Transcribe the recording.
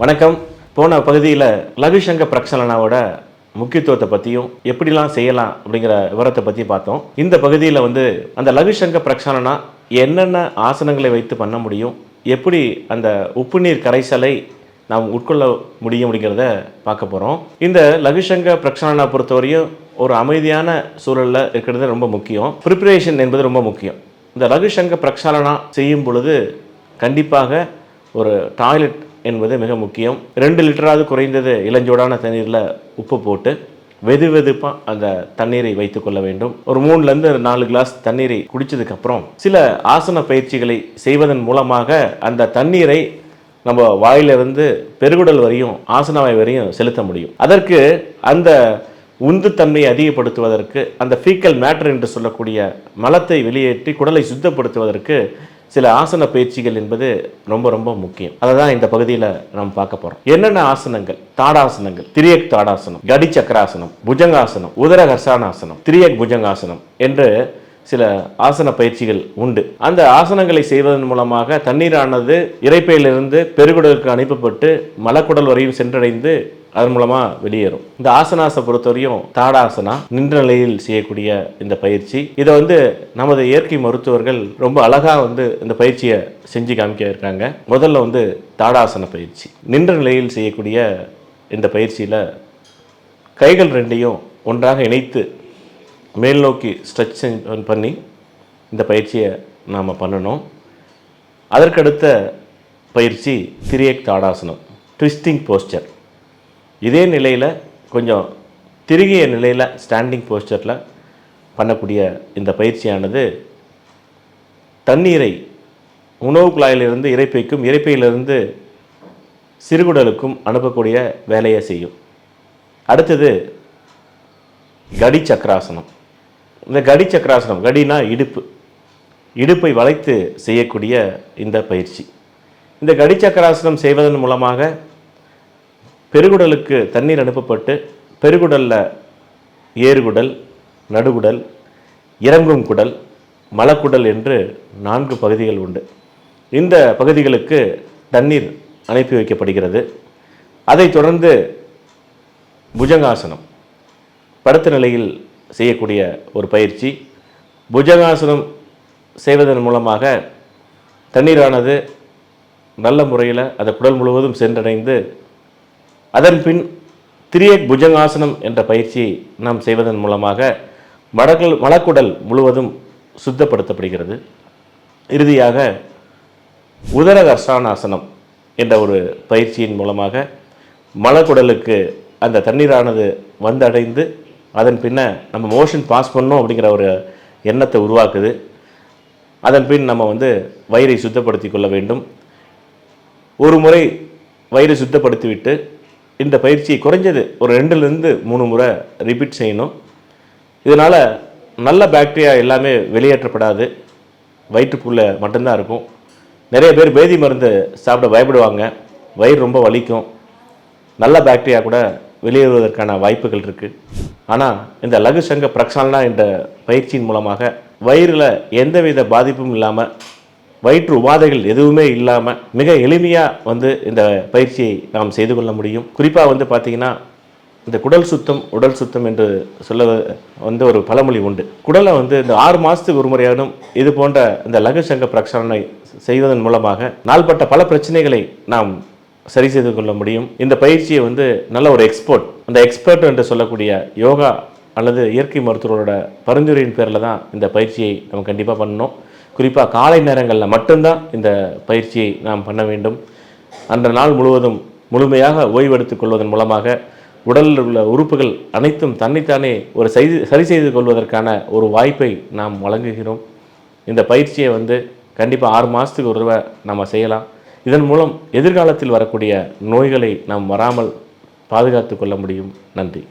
வணக்கம். போன பகுதியில் லகுஷங்க பிரக்சலனாவோட முக்கியத்துவத்தை பற்றியும் எப்படிலாம் செய்யலாம் அப்படிங்கிற விவரத்தை பற்றி பார்த்தோம். இந்த பகுதியில் வந்து அந்த லகுஷங்க பிரக்சலனா என்னென்ன ஆசனங்களை வைத்து பண்ண முடியும்? எப்படி அந்த உப்பு நீர் கரைசலை நாம் உட்கொள்ள முடியும் அப்படிங்கிறத பார்க்க போகிறோம் இந்த லகுஷங்க பிரக்ஷலனா பொறுத்தவரையும் ஒரு அமைதியான சூழலில் இருக்கிறது ரொம்ப முக்கியம். ப்ரிப்பரேஷன் என்பது ரொம்ப முக்கியம். இந்த லகுஷங்க பிரக்ஷாலனா செய்யும் பொழுது கண்டிப்பாக ஒரு டாய்லெட் என்பது மிக முக்கியம். ரெண்டு லிட்டராவது குறைந்தது இளஞ்சூடான தண்ணீரில் உப்பு போட்டு வெது வெதுப்பாக அந்த தண்ணீரை வைத்துக்கொள்ள வேண்டும். ஒரு மூணுலேருந்து நாலு கிளாஸ் தண்ணீரை குடித்ததுக்கப்புறம் சில ஆசன பயிற்சிகளை செய்வதன் மூலமாக அந்த தண்ணீரை நம்ம வாயிலிருந்து பெருகுடல் வரையும் ஆசனவாய் வரையும் செலுத்த முடியும். அதற்கு அந்த உந்துத்தன்மையை அதிகப்படுத்துவதற்கு அந்த ஃபீக்கல் மேட்டர் என்று சொல்லக்கூடிய மலத்தை வெளியேற்றி குடலை சுத்தப்படுத்துவதற்கு சில ஆசன பயிற்சிகள் என்பது ரொம்ப ரொம்ப முக்கியம். அதை தான் இந்த பகுதியில் நாம் பார்க்க போகிறோம் என்னென்ன ஆசனங்கள்? தாடாசனங்கள். திரியக் தாடாசனம். கடி சக்கராசனம். புஜங்காசனம். உதர ஹர்சானாசனம் திரியக் புஜங்காசனம் என்று சில ஆசன பயிற்சிகள் உண்டு. அந்த ஆசனங்களை செய்வதன் மூலமாக தண்ணீரானது இறைப்பையிலிருந்து பெருகுடலுக்கு அனுப்பப்பட்டு மலக்குடல் வரையும் சென்றடைந்து அதன் மூலமாக வெளியேறும். இந்த ஆசனாசை பொறுத்தவரையும் தாடாசனா நின்ற நிலையில் செய்யக்கூடிய இந்த பயிற்சி. இதை வந்து நமது இயற்கை மருத்துவர்கள் ரொம்ப அழகாக வந்து இந்த பயிற்சியை செஞ்சு காமிக்க இருக்காங்க. முதல்ல வந்து தாடாசன பயிற்சி. நின்ற நிலையில் செய்யக்கூடிய இந்த பயிற்சியில் கைகள் ரெண்டையும் ஒன்றாக இணைத்து மேல் நோக்கி ஸ்ட்ரெச் பண்ணி இந்த பயிற்சியை நாம் பண்ணணும். அதற்கடுத்த பயிற்சி திரியக் தாடாசனம் ட்விஸ்டிங் போஸ்டர் இதே நிலையில் கொஞ்சம் திருகிய நிலையில் ஸ்டாண்டிங் போஸ்டரில் பண்ணக்கூடிய இந்த பயிற்சியானது தண்ணீரை உணவு குழாயிலிருந்து இறைப்பைக்கும் இறைப்பையிலிருந்து சிறுகுடலுக்கும் அனுப்பக்கூடிய வேலையை செய்யும். அடுத்தது கடி சக்கராசனம். இந்த கடி சக்கராசனம் கடினா இடுப்பு. இடுப்பை வளைத்து செய்யக்கூடிய இந்த பயிற்சி. இந்த கடி சக்கராசனம் செய்வதன் மூலமாக பெருகுடலுக்கு தண்ணீர் அனுப்பப்பட்டு பெருகுடலில் ஏறுகுடல் நடுகுடல் இறங்கும் குடல் மலக்குடல் என்று நான்கு பகுதிகள் உண்டு. இந்த பகுதிகளுக்கு தண்ணீர் அனுப்பி வைக்கப்படுகிறது. அதைத் தொடர்ந்து புஜங்காசனம். படுத்த நிலையில் செய்யக்கூடிய ஒரு பயிற்சி. புஜங்காசனம் செய்வதன் மூலமாக தண்ணீரானது நல்ல முறையில் அந்த குடல் முழுவதும் சென்றடைந்து அதன் பின் திரியக் புஜங்காசனம் என்ற பயிற்சியை நாம் செய்வதன் மூலமாக மடக்கல் மலக்குடல் முழுவதும் சுத்தப்படுத்தப்படுகிறது. இறுதியாக உதர கர்ஷானாசனம் என்ற ஒரு பயிற்சியின் மூலமாக மலக்குடலுக்கு அந்த தண்ணீரானது வந்தடைந்து அதன் பின்ன நம்ம மோஷன் பாஸ் பண்ணோம் அப்படிங்கிற ஒரு எண்ணத்தை உருவாக்குது. அதன் பின் நம்ம வந்து வயிறை சுத்தப்படுத்தி கொள்ள வேண்டும். ஒரு முறை வயிறை சுத்தப்படுத்திவிட்டு இந்த பயிற்சியை குறைஞ்சது ஒரு ரெண்டுலேருந்து மூணு முறை ரிப்பீட் செய்யணும். இதனால் நல்ல பாக்டீரியா எல்லாமே வெளியேற்றப்படாது. வயிற்றுப்புள்ள மட்டும்தான் இருக்கும். நிறைய பேர் பேதி மருந்து சாப்பிட பயப்படுவாங்க. வயிறு ரொம்ப வலிக்கும். நல்ல பாக்டீரியா கூட வெளியேறுவதற்கான வாய்ப்புகள் இருக்குது ஆனால் இந்த லகு சங்க பிரக்ஷாலனா என்ற பயிற்சியின் மூலமாக வயிறில் எந்தவித பாதிப்பும் இல்லாமல் வயிற்று உபாதைகள் எதுவுமே இல்லாமல் மிக எளிமையாக வந்து இந்த பயிற்சியை நாம் செய்து கொள்ள முடியும். குறிப்பாக வந்து பார்த்திங்கன்னா இந்த குடல் சுத்தம் உடல் சுத்தம் என்று சொல்ல வந்து ஒரு பழமொழி உண்டு. குடலை வந்து இந்த ஆறு மாதத்துக்கு ஒரு முறையாலும் இது போன்ற இந்த லகுசங்க பிரக்ஷாலனை செய்வதன் மூலமாக நாள்பட்ட பல பிரச்சனைகளை நாம் சரி செய்து கொள்ள முடியும். இந்த பயிற்சியை வந்து நல்ல ஒரு எக்ஸ்பர்ட் அந்த எக்ஸ்பர்ட் என்று சொல்லக்கூடிய யோகா அல்லது இயற்கை மருத்துவரோட பரிந்துரையின் பேரில் தான் இந்த பயிற்சியை நம்ம கண்டிப்பாக பண்ணணும். குறிப்பாக காலை நேரங்களில் மட்டும்தான் இந்த பயிற்சியை நாம் பண்ண வேண்டும். அந்த நாள் முழுவதும் முழுமையாக ஓய்வெடுத்துக் கொள்வதன் மூலமாக உடலில் உள்ள உறுப்புகள் அனைத்தும் தன்னைத்தானே ஒரு செய்து சரி செய்து கொள்வதற்கான ஒரு வாய்ப்பை நாம் வழங்குகிறோம். இந்த பயிற்சியை வந்து கண்டிப்பாக ஆறு மாதத்துக்கு ஒரு தடவை நம்ம செய்யலாம். இதன் மூலம் எதிர்காலத்தில் வரக்கூடிய நோய்களை நாம் வராமல் பாதுகாத்து கொள்ள முடியும். நன்றி.